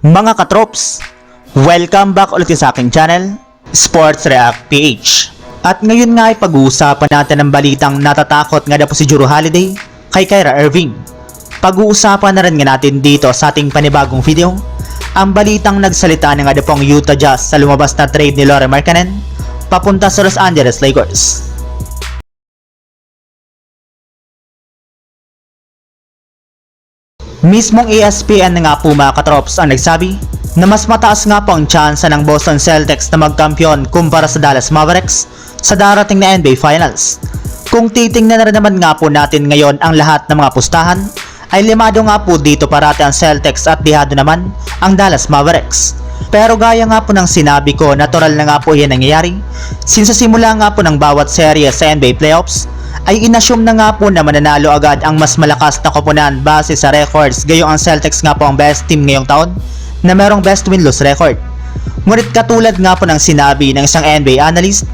Mga katrops, welcome back ulit sa aking channel, Sports React PH. At ngayon nga ay pag-uusapan natin ang balitang natatakot nga na po si Juro Holiday kay Kyra Irving. Pag-uusapan na rin nga natin dito sa ating panibagong video, ang balitang nagsalita na nga na pong Utah Jazz sa lumabas na trade ni Laure Markkanen papunta sa Los Angeles Lakers. Mismong ESPN na nga po mga katrops ang nagsabi na mas mataas nga po ang tsansa ng Boston Celtics na magkampiyon kumpara sa Dallas Mavericks sa darating na NBA Finals. Kung titingnan na rin naman nga po natin ngayon ang lahat ng mga pustahan, ay limado nga po dito parati ang Celtics at dihado naman ang Dallas Mavericks. Pero gaya nga po ng sinabi ko, natural na nga po yan nangyayari. Since simula nga po ng bawat serye sa NBA Playoffs, ay inassume na nga po na mananalo agad ang mas malakas na koponan base sa records gayong ang Celtics nga po ang best team ngayong taon na merong best win-lose record. Ngunit katulad nga po ng sinabi ng isang NBA analyst,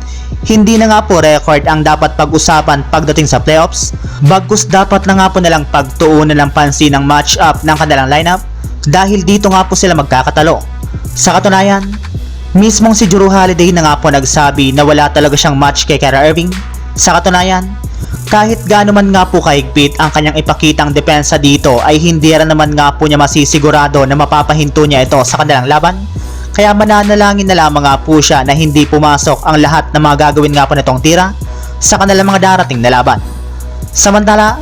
hindi na nga po record ang dapat pag-usapan pagdating sa playoffs, bagkus dapat na nga po nalang pagtuunan ng pansin ng match-up ng kanilang lineup dahil dito nga po sila magkakatalo. Sa katunayan, mismong si Jrue Holiday na nga po nagsabi na wala talaga siyang match kay Kyrie Irving. Sa katunayan, kahit gaano man nga po kahigpit ang kanyang ipakitang depensa dito ay hindi rin naman nga po niya masisigurado na mapapahinto niya ito sa kanilang laban. Kaya mananalangin na lamang nga po siya na hindi pumasok ang lahat ng mga gagawin nga po nitong tira sa kanilang mga darating na laban. Samantala,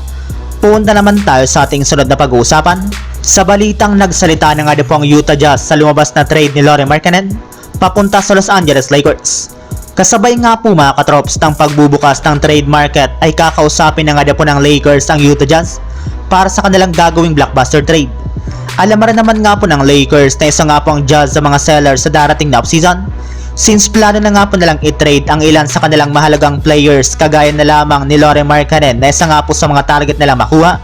punta naman tayo sa ating sunod na pag-uusapan. Sa balitang nagsalita na nga po ang Utah Jazz sa lumabas na trade ni Laure Markkanen papunta sa Los Angeles Lakers. Kasabay nga po mga katrops ng pagbubukas ng trade market ay kakausapin na nga po ng Lakers ang Utah Jazz para sa kanilang gagawing blockbuster trade. Alam rin naman nga po ng Lakers na isa nga po ang Jazz sa mga sellers sa darating na offseason since plano na nga po nilang i-trade ang ilan sa kanilang mahalagang players kagaya na lamang ni Laure Markkanen na isa nga po sa mga target nilang makuha.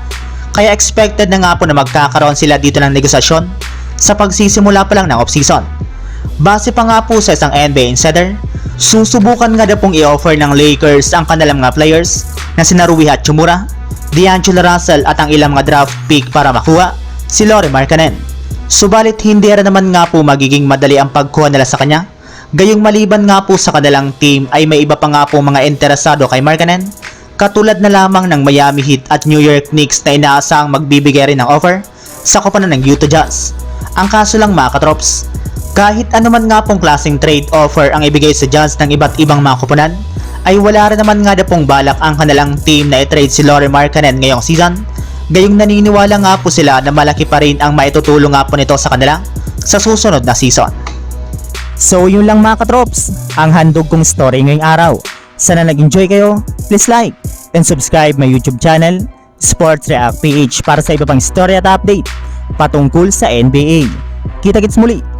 Kaya expected na nga po na magkakaroon sila dito ng negosasyon sa pagsisimula pa lang ng offseason. Base pa nga po sa isang NBA insider, susubukan nga na pong i-offer ng Lakers ang kanilang mga players na sina Rui Hachimura, D'Angelo Russell at ang ilang mga draft pick para makuha si Laure Markkanen. Subalit hindi rin naman nga po magiging madali ang pagkuha nila sa kanya. Gayong maliban nga po sa kanilang team ay may iba pa nga po mga interesado kay Markkanen katulad na lamang ng Miami Heat at New York Knicks na inaasang magbibigay rin ng offer sa koponan ng Utah Jazz. Ang kaso lang mga katrops, kahit anuman nga pong klaseng trade offer ang ibigay sa Jazz ng iba't ibang mga koponan, ay wala rin naman nga na pong balak ang kanilang team na i-trade si Laure Markkanen ngayong season. Gayong naniniwala nga po sila na malaki pa rin ang maitutulong nga po nito sa kanila sa susunod na season. So yun lang mga katrops, ang handog kong story ngayong araw. Sana nag-enjoy kayo, please like and subscribe my YouTube channel, Sports React PH para sa iba pang story at update patungkol sa NBA. Kita-kits muli